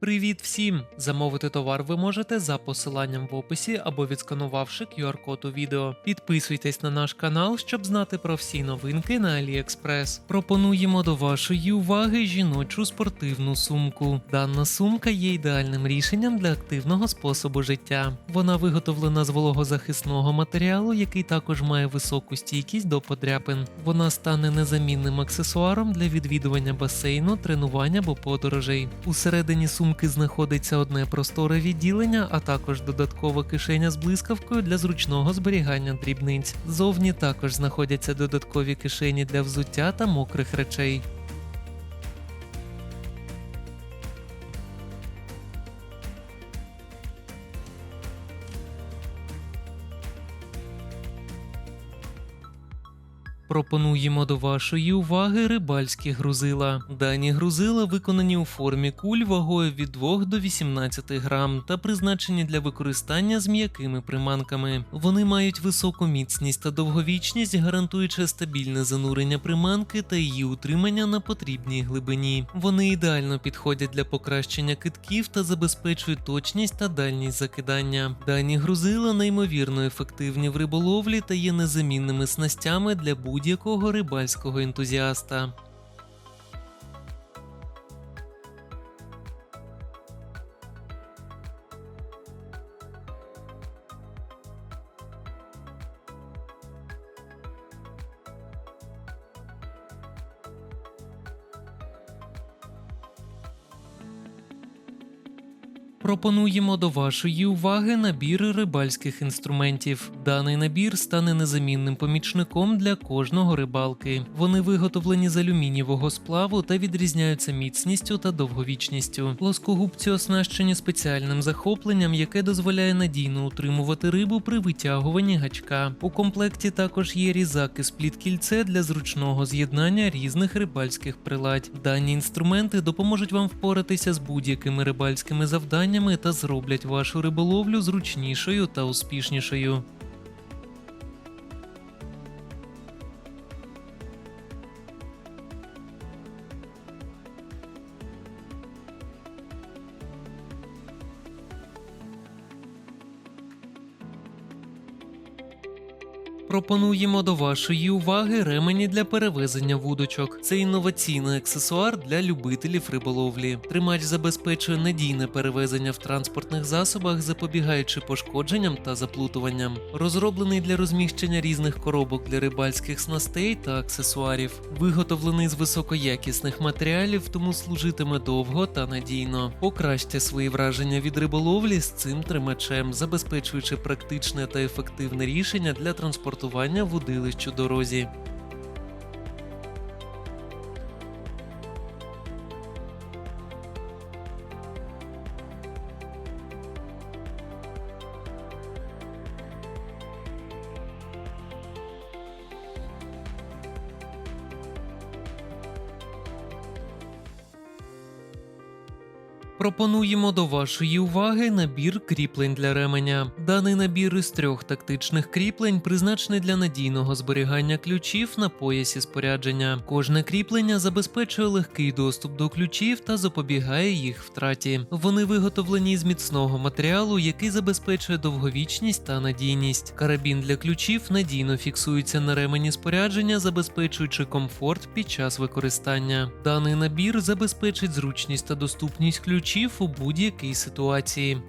Привіт всім! Замовити товар ви можете за посиланням в описі або відсканувавши QR-код у відео. Підписуйтесь на наш канал, щоб знати про всі новинки на AliExpress. Пропонуємо до вашої уваги жіночу спортивну сумку. Дана сумка є ідеальним рішенням для активного способу життя. Вона виготовлена з вологозахисного матеріалу, який також має високу стійкість до подряпин. Вона стане незамінним аксесуаром для відвідування басейну, тренувань або подорожей. Усередині сумки знаходиться одне просторе відділення, а також додаткова кишеня з блискавкою для зручного зберігання дрібниць. Зовні також знаходяться додаткові кишені для взуття та мокрих речей. Пропонуємо до вашої уваги рибальські грузила. Дані грузила виконані у формі куль вагою від 2 до 18 грам та призначені для використання з м'якими приманками. Вони мають високу міцність та довговічність, гарантуючи стабільне занурення приманки та її утримання на потрібній глибині. Вони ідеально підходять для покращення китків та забезпечують точність та дальність закидання. Дані грузила неймовірно ефективні в риболовлі та є незамінними снастями для будь-якого рибальського ентузіаста. Пропонуємо до вашої уваги набір рибальських інструментів. Даний набір стане незамінним помічником для кожного рибалки. Вони виготовлені з алюмінієвого сплаву та відрізняються міцністю та довговічністю. Плоскогубці оснащені спеціальним захопленням, яке дозволяє надійно утримувати рибу при витягуванні гачка. У комплекті також є різак і для зручного з'єднання різних рибальських приладь. Дані інструменти допоможуть вам впоратися з будь-якими рибальськими завданнями та зроблять вашу риболовлю зручнішою та успішнішою. Пропонуємо до вашої уваги ремені для перевезення вудочок. Це інноваційний аксесуар для любителів риболовлі. Тримач забезпечує надійне перевезення в транспортних засобах, запобігаючи пошкодженням та заплутуванням. Розроблений для розміщення різних коробок для рибальських снастей та аксесуарів. Виготовлений з високоякісних матеріалів, тому служитиме довго та надійно. Покращте свої враження від риболовлі з цим тримачем, забезпечуючи практичне та ефективне рішення для транспортування вудилищ у дорозі. Пропонуємо до вашої уваги набір кріплень для ременя. Даний набір із трьох тактичних кріплень призначений для надійного зберігання ключів на поясі спорядження. Кожне кріплення забезпечує легкий доступ до ключів та запобігає їх втраті. Вони виготовлені з міцного матеріалу, який забезпечує довговічність та надійність. Карабін для ключів надійно фіксується на ремені спорядження, забезпечуючи комфорт під час використання. Даний набір забезпечить зручність та доступність ключів у будь-якій ситуації.